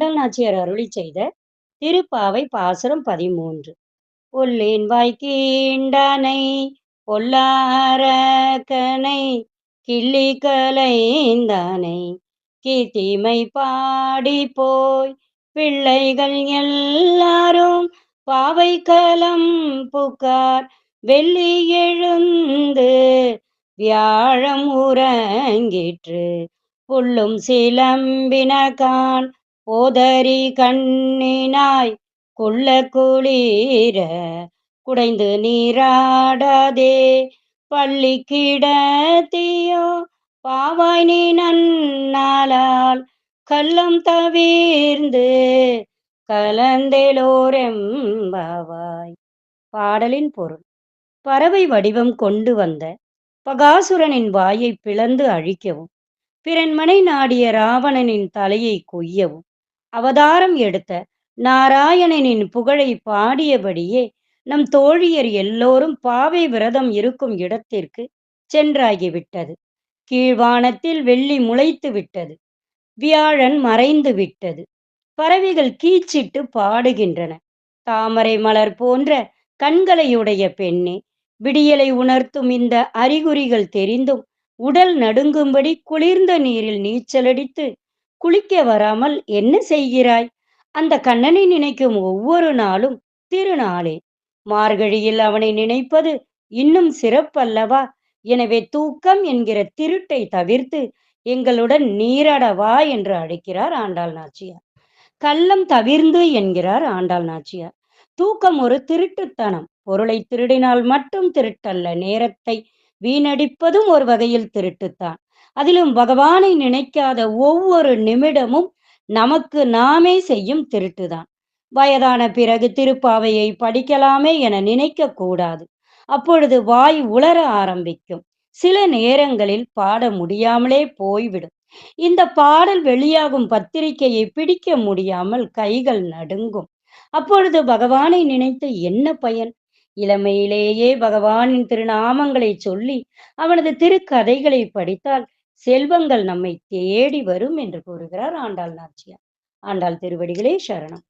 ஆண்டாள் நாச்சியார் அருளி செய்த திருப்பாவை பாசுரம் பதிமூன்று. உள்ளேன் வாய்க்கீண்டானை பொல்லாரக்கனை கிள்ளி கலைந்தானை கீர்த்திமை பாடி போய் பிள்ளைகள் எல்லாரும் பாவை கலம் புகார் வெள்ளி எழுந்து வியாழம் உறங்கிற்று புல்லும் சிலம்பினகான் போதரி கண்ணினாய் கொள்ள குளிர குடைந்து நீராடாதே. பள்ளி கிடத்தியோ பாவாய் நீ நன்னாளால் கள்ளம் தவிர்ந்து கலந்தேலோரெம்பாவாய். பாடலின் பொருள் பறவை வடிவம் கொண்டு வந்த பகாசுரனின் வாயை பிளந்து அழிக்கவும் பிறன்மனை நாடிய ராவணனின் தலையை கொய்யவும் அவதாரம் எடுத்த நாராயணனின் புகழை பாடியபடியே நம் தோழியர் எல்லோரும் பாவை விரதம் இருக்கும் இடத்திற்கு சென்றாகிவிட்டது கீழ்வானத்தில் வெள்ளி முளைத்து விட்டது. வியாழன் மறைந்து விட்டது. பறவைகள் கீச்சிட்டு பாடுகின்றன. தாமரை மலர் போன்ற கண்களையுடைய பெண்ணே விடியலை உணர்த்தும் இந்த அறிகுறிகள் தெரிந்தும் உடல் நடுங்கும்படி குளிர்ந்த நீரில் நீச்சலடித்து குளிக்க வராமல் என்ன செய்கிறாய்? அந்த கண்ணனை நினைக்கும் ஒவ்வொரு நாளும் திருநாளே. மார்கழியில் அவனை நினைப்பது இன்னும் சிறப்பல்லவா? எனவே தூக்கம் என்கிற திருட்டை தவிர்த்து எங்களுடன் நீராடவா என்று அழைக்கிறார் ஆண்டாள் நாச்சியார். கள்ளம் தவிர்ந்து என்கிறார் ஆண்டாள் நாச்சியார். தூக்கம் ஒரு திருட்டுத்தனம். பொருளை திருடினால் மட்டும் திருட்டல்ல. நேரத்தை வீணடிப்பதும் ஒரு வகையில் திருட்டுத்தான். அதிலும் பகவானை நினைக்காத ஒவ்வொரு நிமிடமும் நமக்கு நாமே செய்யும் திருட்டுதான். வயதான பிறகு திருப்பாவையை படிக்கலாமே என நினைக்க கூடாது அப்பொழுது வாய் உளர ஆரம்பிக்கும். சில நேரங்களில் பாட முடியாமலே போய்விடும். இந்த பாடல் வெளியாகும் பத்திரிகையை பிடிக்க முடியாமல் கைகள் நடுங்கும். அப்பொழுது பகவானை நினைத்து என்ன பயன்? இளமையிலேயே பகவானின் திருநாமங்களை சொல்லி அவனது திருக்கதைகளை படித்தால் செல்வங்கள் நம்மை தேடி வரும் என்று கூறுகிறார் ஆண்டாள் நாச்சியார். ஆண்டாள் திருவடிகளே சரணம்.